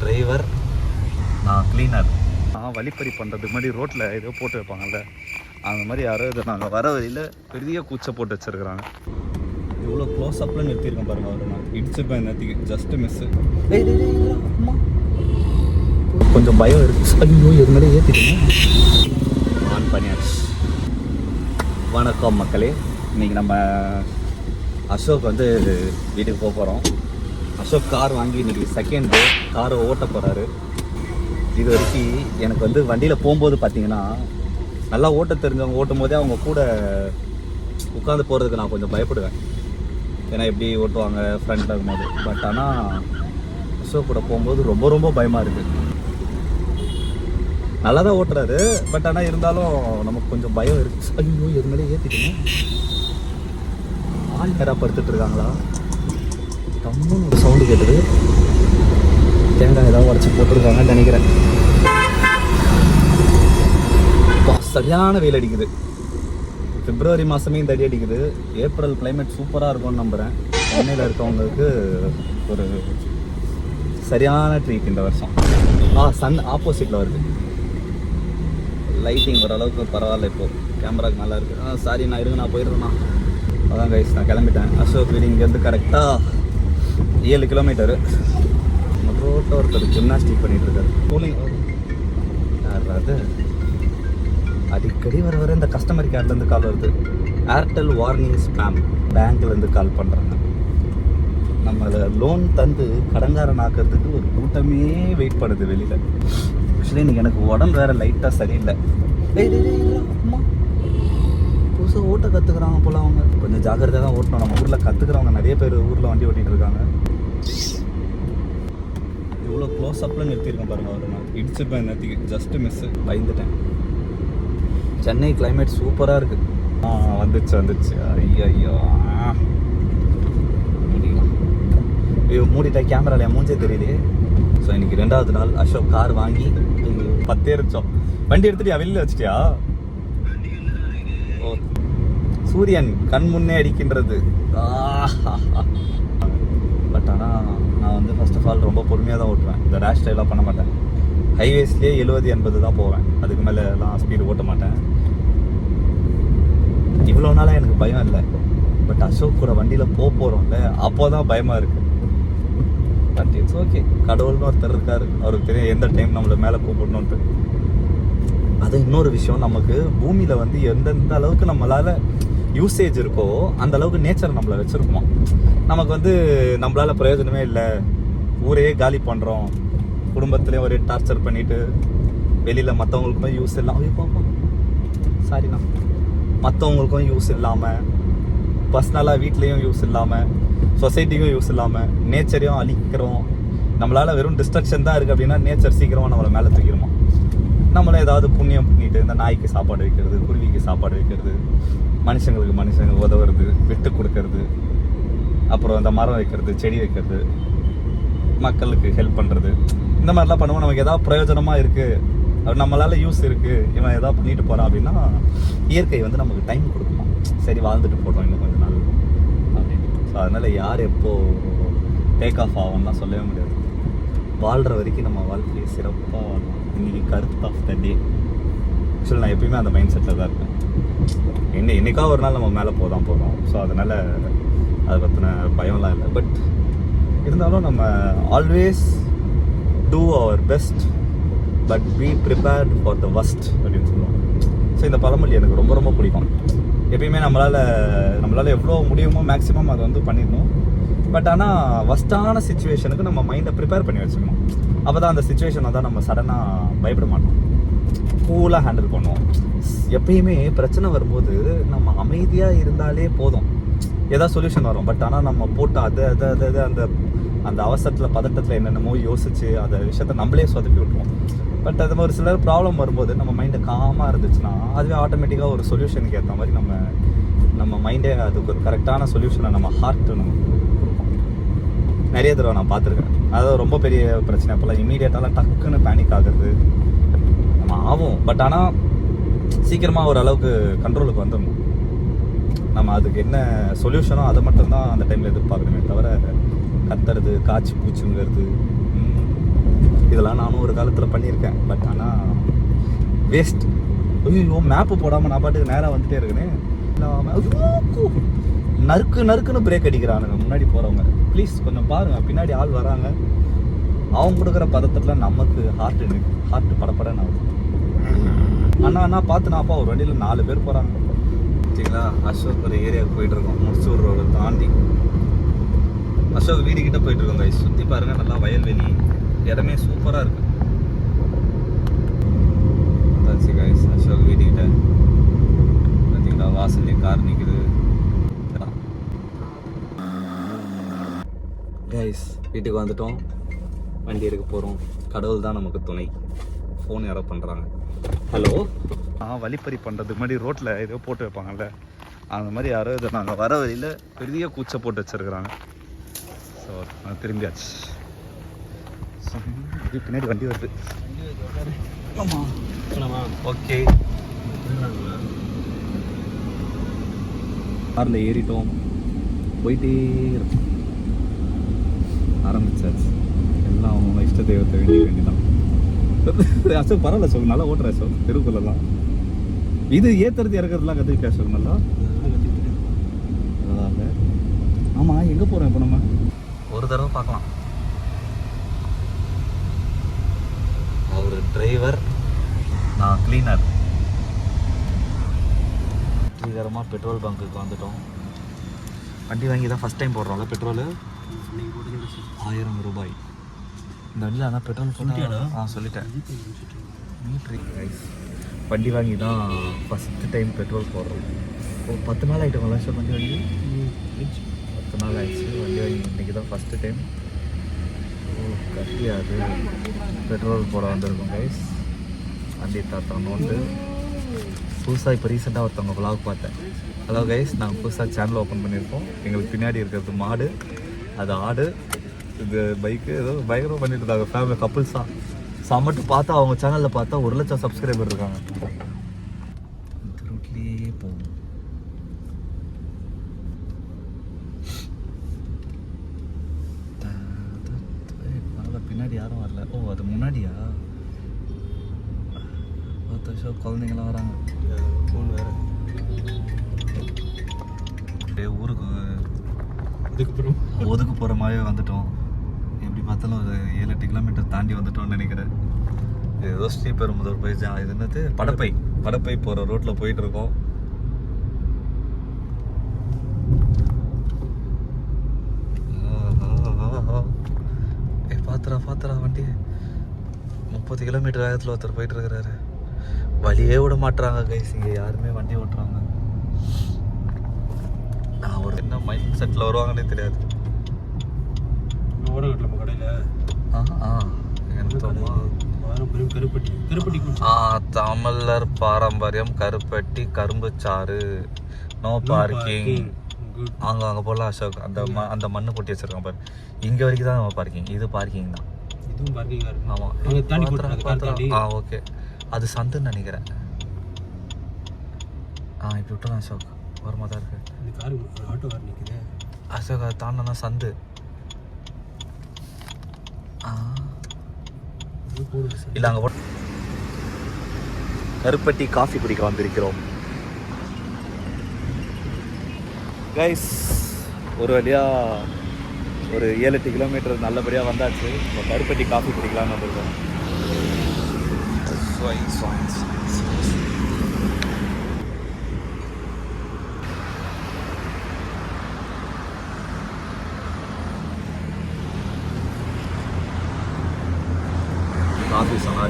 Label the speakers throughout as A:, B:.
A: Driver நான் cleaner நான் வழிப்பறி பண்ணுறதுக்கு முன்னாடி ரோட்டில் ஏதோ போட்டு வைப்பாங்கல்ல அந்த மாதிரி யாரோ இதை நாங்கள் வர வழியில் பெரிய கூச்சை போட்டு வச்சுருக்குறாங்க. இவ்வளோ க்ளோஸ் அப்பில் நிறுத்தியிருக்கேன் பாருங்க அவர் நான். இடிச்சிருப்பேன் நேற்றுக்கு ஜஸ்ட்டு மிஸ்ஸு கொஞ்சம் பயம் இருக்கு. ஐயோ இது மாதிரி ஏற்றிட்டீங்க ஆன் பண்ணியாச்சு. வணக்கம் மக்களே. இன்னைக்கு நம்ம அசோக் வந்து வீட்டுக்கு போக போகிறோம் அசோக் கார் வாங்கி இன்னைக்கு செகண்ட் டே காரை ஓட்ட போகிறாரு இது வரைக்கும் எனக்கு வந்து வண்டியில் போகும்போது பார்த்தீங்கன்னா நல்லா ஓட்ட தெரிஞ்சவங்க ஓட்டும் போதே அவங்க கூட உட்காந்து போகிறதுக்கு நான் கொஞ்சம் பயப்படுவேன். ஏன்னா எப்படி ஓட்டுவாங்க ஃப்ரெண்ட் இருக்கும்போது. பட் ஆனால் அசோக் கூட போகும்போது ரொம்ப ரொம்ப பயமாக இருக்குது நல்லா தான் ஓட்டுறாரு. பட் ஆனால் இருந்தாலும் நமக்கு கொஞ்சம் பயம் இருக்குது ஐயோ இது மேலே ஏற்றிட்டீங்க ஆள் யாராக படுத்துட்டு இருக்காங்களா? டம்முன்னு ஒரு சவுண்டு கேட்டது. தேங்காய் ஏதாவது உடச்சி போட்டிருக்காங்கன்னு நினைக்கிறேன். சரியான வெயில் அடிக்குது. பிப்ரவரி மாதமே இந்த அடி அடிக்குது. ஏப்ரல் கிளைமேட் சூப்பராக இருக்கும்னு நம்புகிறேன் சென்னையில் இருக்கவங்களுக்கு ஒரு சரியான ட்ரீட் இந்த வருஷம். ஆ சன் ஆப்போசிட்டில் வருது. லைட்டிங் ஓரளவுக்கு பரவாயில்ல இப்போ. கேமராக்கு நல்லா இருக்குது சாரி நான் இருங்க நான் போயிடுறேண்ணா அதான் கைஸ் நான் கிளம்பிட்டேன். அசோக் வீடு இங்கேருந்து கரெக்டாக ஏழு கிலோமீட்டரு ரோட்டில் ஒருத்தர் ஜிம்னாஸ்டிக் பண்ணிட்டு இருக்காரு கூலிங் யார் அது? அடிக்கடி வர வர இந்த கஸ்டமர் கேர்லேருந்து கால் வருது. ஏர்டெல் வார்னிங் ஸ்பேம் பேங்க்லேருந்து கால் பண்ணுறாங்க நம்மளை லோன் தந்து கடங்காரன் ஆக்கிறதுக்கு ஒரு கூட்டமே வெயிட் பண்ணுது வெளியில். ஆக்சுவலி இன்னைக்கு எனக்கு உடம்பு வேறு லைட்டாக சரியில்லை. ஸோ ஓட்ட கற்றுக்குறாங்க போல அவங்க. கொஞ்சம் ஜாக்கிரதையாக தான் ஓட்டணும். நம்ம ஊரில் கற்றுக்குறவங்க நிறைய பேர் ஊரில் வண்டி ஓட்டிகிட்டு இருக்காங்க. இவ்வளோ க்ளோஸ் அப்பில் நிறுத்தியிருக்கேன் பாருங்க அவர் நான். இடிச்சிருப்பேன் நேற்றுக்கு ஜஸ்ட்டு மிஸ்ஸு பயந்துட்டேன். சென்னை கிளைமேட் சூப்பராக இருக்குது ஆ வந்துச்சு வந்துச்சு. ஐயோ ஐயோ ஐயோ மூடிட்டா கேமரால மூஞ்சே தெரியுது. ஸோ இன்னைக்கு ரெண்டாவது நாள். அசோக் கார் வாங்கி பத்தே இருந்துச்சோம் வண்டி எடுத்துட்டியா? வெளியில் வச்சிட்டியா? சூரியன் கண் முன்னே அடிக்கின்றது. பட் ஆனால் நான் வந்து ஃபர்ஸ்ட் ஆஃப் ஆல் ரொம்ப பொறுமையாக தான் ஓட்டுவேன். இந்த ரேஷ் ட்ரைவ்லாம் பண்ண மாட்டேன். ஹைவேஸ்லேயே எழுபது எண்பது தான் போவேன். அதுக்கு மேலே எல்லாம் ஸ்பீடு ஓட்ட மாட்டேன். இவ்வளோ நாளாக எனக்கு பயம் இல்லை. பட் அசோக் கூட வண்டியில் போக போகிறோம்ல அப்போ தான் பயமாக இருக்குது பட் இட்ஸ் ஓகே கடவுள்னு ஒருத்தர் இருக்கார். அவருக்கு தெரியும் எந்த டைம் நம்மளை மேலே கூப்பிடணுன்ட்டு அது இன்னொரு விஷயம். நமக்கு பூமியில் வந்து எந்தெந்த அளவுக்கு நம்மளால் யூசேஜ் இருக்கோ அந்த அளவுக்கு நேச்சர் நம்மளை வச்சுருக்கோம். நமக்கு வந்து நம்மளால பிரயோஜனமே இல்லை. ஊரையே காலி பண்ணுறோம் குடும்பத்துலேயும் ஒரே டார்ச்சர் பண்ணிவிட்டு வெளியில் மற்றவங்களுக்குமே யூஸ் இல்லாமல் பார்ப்போம் சாரிண்ணா மற்றவங்களுக்கும் யூஸ் இல்லாமல் பர்சனலாக வீட்லேயும் யூஸ் இல்லாமல் சொசைட்டிக்கும் யூஸ் இல்லாமல் நேச்சரையும் அழிக்கிறோம். நம்மளால் வெறும் டிஸ்ட்ரக்ஷன் தான் இருக்குது அப்படின்னா நேச்சர் சீக்கிரமாக நம்மளை மேலே தூக்கிடுமா நம்மளும் ஏதாவது புண்ணியம் பண்ணிட்டு இந்த நாய்க்கு சாப்பாடு வைக்கிறது குருவிக்கு சாப்பாடு வைக்கிறது மனுஷங்களுக்கு மனுஷங்க உதவுறது விட்டு கொடுக்கறது அப்புறம் இந்த மரம் வைக்கிறது செடி வைக்கிறது மக்களுக்கு ஹெல்ப் பண்ணுறது இந்த மாதிரிலாம் பண்ணுவோம். நமக்கு எதாவது பிரயோஜனமாக இருக்குது அது நம்மளால யூஸ் இருக்குது இவன் எதாவது பண்ணிட்டு போகிறான் அப்படின்னா இயற்கை வந்து நமக்கு டைம் கொடுக்கணும் சரி வாழ்ந்துட்டு போட்டோம் இன்னும் கொஞ்சம் நாள் அப்படின்னு ஸோ அதனால் யார் எப்போது டேக் ஆஃப் ஆகும்லாம் சொல்லவே முடியாது. வாழ்கிற வரைக்கும் நம்ம வாழ்க்கையை சிறப்பாக இன்னைக்கு கருத்து ஆஃப் த டே ஆக்சுவலி நான் எப்பயுமே அந்த மைண்ட் செட்டில் தான் இருப்பேன். என்ன என்னைக்கா ஒரு நாள் நம்ம மேலே போதான் போகிறோம் ஸோ அதனால் அதை பற்றின பயம்லாம் இல்லை. பட் இருந்தாலும் நம்ம always do your best but be prepared for the worst அப்படின்னு சொல்லுவாங்க. ஸோ இந்த பழமொழி எனக்கு ரொம்ப ரொம்ப பிடிக்கும். எப்பயுமே நம்மளால் நம்மளால் எவ்வளோ முடியுமோ மேக்ஸிமம் அதை வந்து பண்ணிடணும். பட் ஆனால் வஸ்டான சுச்சுவேஷனுக்கு நம்ம மைண்டை ப்ரிப்பேர் பண்ணி வச்சுக்கணும். அப்போ தான் அந்த சுச்சுவேஷனை தான் நம்ம சடனாக பயப்பட மாட்டோம். கூலாக ஹேண்டில் பண்ணுவோம். எப்பயுமே பிரச்சனை வரும்போது நம்ம அமைதியாக இருந்தாலே போதும். ஏதாவது சொல்யூஷன் வரும். பட் ஆனால் நம்ம போட்டு அது அது அது அது அந்த அந்த அவசரத்தில் பதட்டத்தில் என்னென்னமோ யோசிச்சு அந்த விஷயத்த நம்மளே சொதப்பி விட்டுருவோம். பட் அது ஒரு சிலர் ப்ராப்ளம் வரும்போது நம்ம மைண்டு காமாக இருந்துச்சுன்னா அதுவே ஆட்டோமேட்டிக்காக ஒரு சொல்யூஷனுக்கு ஏற்ற மாதிரி நம்ம நம்ம மைண்டே அதுக்கு ஒரு கரெக்டான சொல்யூஷனை நம்ம ஹார்ட் நம்ம நிறைய தடவை நான் பார்த்துருக்கேன். அதாவது ரொம்ப பெரிய பிரச்சனை அப்போல்லாம் இமீடியட்டாலாம் டக்குன்னு பேனிக் ஆகுறது. நம்ம ஆகும் பட் ஆனால் சீக்கிரமாக ஒரு அளவுக்கு கண்ட்ரோலுக்கு வந்துடணும். நம்ம அதுக்கு என்ன சொல்யூஷனோ அதை மட்டும்தான் அந்த டைமில் எதிர்பார்க்கணுமே தவிர கத்துறது காய்ச்சி பூச்சுங்கிறது இதெல்லாம் நானும் ஒரு காலத்தில் பண்ணியிருக்கேன். பட் ஆனால் வேஸ்ட் ஐயோ மேப்பு போடாமல் நான் பாட்டுக்கு நேராக வந்துட்டே இருக்கேனே. நறுக்கு நறுக்குன்னு பிரேக் அடிக்கிறானுங்க. முன்னாடி போகிறவங்க ப்ளீஸ் கொஞ்சம் பாருங்கள் பின்னாடி ஆள் வராங்க. அவங்க கொடுக்குற பதத்தில் நமக்கு ஹார்ட் ஹார்ட் படப்படன்னு ஆகுது. அண்ணா அண்ணா பார்த்து நான்ப்பா ஒரு வண்டியில் நாலு பேர் போகிறாங்க சரிங்களா அசோக் ஒரு ஏரியாவுக்கு போயிட்டுருக்கோம் முடிச்சூர் ரோடு தாண்டி. அசோக் வீடு கிட்ட போயிட்டு இருக்கோம் guys. சுத்தி நல்லா வயல்வெளி. இடமே சூப்பராக இருக்கு. கைஸ் அசோக் வீடு கிட்ட பார்த்தீங்களா? வாசல்லே கார் நிற்கிது கைஸ் வீட்டுக்கு வந்துட்டோம். வண்டி எடுக்க போகிறோம் கடவுள் தான் நமக்கு துணை. ஃபோன் யாரோ பண்ணுறாங்க ஹலோ ஆ வழிப்பறி பண்ணுறதுக்கு முன்னாடி ரோட்டில் ஏதோ போட்டு வைப்பாங்கல்ல. அந்த மாதிரி யாரோ இதை நாங்கள் வர வழியில் பெரிய கூச்சை போட்டு வச்சுருக்குறாங்க. ஸோ நான் திரும்பியாச்சு. பின்னாடி வண்டி வருது. ஆமாம் ஓகே காரில் ஏறிட்டோம். போயிட்டே இருக்கோம். ஆரம்பிச்சாச்சு. எல்லாம் அவங்க இஷ்ட தெய்வத்தை வேண்டிய வேண்டிதான். அசோக் பரவாயில்ல அசோக் நல்லா ஓட்டுற அசோக். தெருக்குள்ளலாம் இது ஏத்துறது இறக்குறதுலாம் கற்றுக்கிட்ட அசோக் நல்லா? அதான் ஆமாம் எங்கே போகிறோம் இப்போ நம்ம? ஒரு தடவை பார்க்கலாம். அவர் டிரைவர் நான் கிளீனர் வெற்றிகரமாக பெட்ரோல் பங்க்குக்கு வந்துட்டோம். வண்டி வாங்கி தான் ஃபஸ்ட் டைம் போடுறோம்ல பெட்ரோலு ஆயிரம் ரூபாய். இந்த வண்டியில் ஆனால் பெட்ரோல் போட்டால் ஆ சொல்லிட்டேன். மீட்ரு வண்டி வாங்கி தான் ஃபஸ்ட்டு டைம் பெட்ரோல் போடுறோம். ஓ பத்து நாள் ஆகிட்டோங்களா சார் வண்டி வாங்கி? பத்து நாள் ஆயிடுச்சு வண்டி வாங்கி இன்றைக்கி தான் ஃபஸ்ட்டு டைம் ஓ கட்டியாது பெட்ரோல் போட வந்திருக்கோம் கைஸ் வண்டி தாத்தா நோண்டு. புதுசாக இப்போ ரீசெண்டாக ஒருத்தவங்க vlog பார்த்தேன். ஹலோ கைஸ் நாங்கள் புதுசாக சேனல் ஓப்பன் பண்ணியிருக்கோம். எங்களுக்கு பின்னாடி இருக்கிறது மாடு. அது ஆடு இது பைக்கு ஏதோ பயங்கரமாக பண்ணிட்டு இருந்தாங்க ஃபேமிலி கப்புள்ஸாக சமட்டு பார்த்தா அவங்க சேனலில் பார்த்தா ஒரு லட்சம் சப்ஸ்கிரைபர் இருக்காங்க. ரூட்லேயே பரவாயில்ல பின்னாடி யாரும் வரல. ஓ அது முன்னாடியா? பத்து வருஷம் குழந்தைங்களாம் வராங்க.
B: ஃபோன் வேறு.
A: ஊருக்கு
B: அதுக்கப்புறம்.
A: ஒதுக்கு போகிற மாதிரி வந்துட்டோம். எப்படி பார்த்தாலும் ஒரு ஏழு எட்டு கிலோமீட்டர் தாண்டி வந்துட்டோம்னு நினைக்கிறேன். ஏதோ ஸ்ரீபெரும்புதூர் போய் இது என்னது? படப்பை. படப்பை போகிற ரோட்டில் போயிட்டு இருக்கோம் ஏ பாத்துறா வண்டி. முப்பது கிலோமீட்டர் வேகத்தில் ஒருத்தர் போயிட்டு இருக்கிறாரு வழியே விட மாட்டுறாங்க கைஸ் இங்கே யாருமே வண்டி ஓட்டுறாங்க. நான் ஒரு என்ன மைண்ட் செட்டில் வருவாங்கன்னே தெரியாது.
B: ஓட நம்ம கடையில்.
A: ஆ. தமிழர் பாரம்பரியம் கருப்பட்டி கரும்பு சாறு. நோ பார்க்கிங் அங்கே அங்கே போகலாம் அசோக். அந்த ம அந்த மண்ணு கொட்டி வச்சிருக்கான் பாரு. இங்கே வரைக்கும் தான் நம்ம பார்க்கிங் இது பார்க்கிங் தான்.
B: இதுவும்
A: ஆமாம் ஆ ஓகே அது சந்துன்னு நினைக்கிறேன். ஆ இப்படி விட்டுலாம் அசோக். ஓரமாக தான் இருக்கு.
B: இந்த கார் ஆட்டோ கார் நிற்குது
A: அசோக் தாண்டினா சந்து. இல்லை அங்கே கருப்பட்டி காஃபி குடிக்க வந்திருக்கிறோம். கைஸ் ஒரு வழியாக ஒரு ஏழு எட்டு கிலோமீட்டர் நல்லபடியாக வந்தாச்சு. இப்போ கருப்பட்டி காஃபி குடிக்கலாம்னு வந்திருக்கோம்.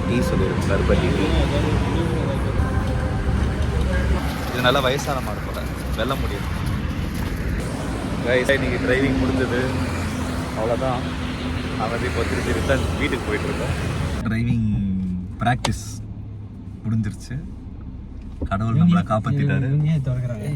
A: டீ சொல்லிடும் கருப்பட்டி டீ இது நல்லா வயசான மாடு போல. வெல்ல முடியும் வயசாக இன்னைக்கு டிரைவிங் முடிஞ்சது. அவ்வளோதான் வந்து இப்போ திருப்பி ரிட்டர்ன் வீட்டுக்கு போயிட்டுருக்கோம் டிரைவிங் ப்ராக்டிஸ் முடிஞ்சிருச்சு. கடவுள் நம்மளை காப்பாற்றிட்டாரு
B: திறக்கிறாங்க.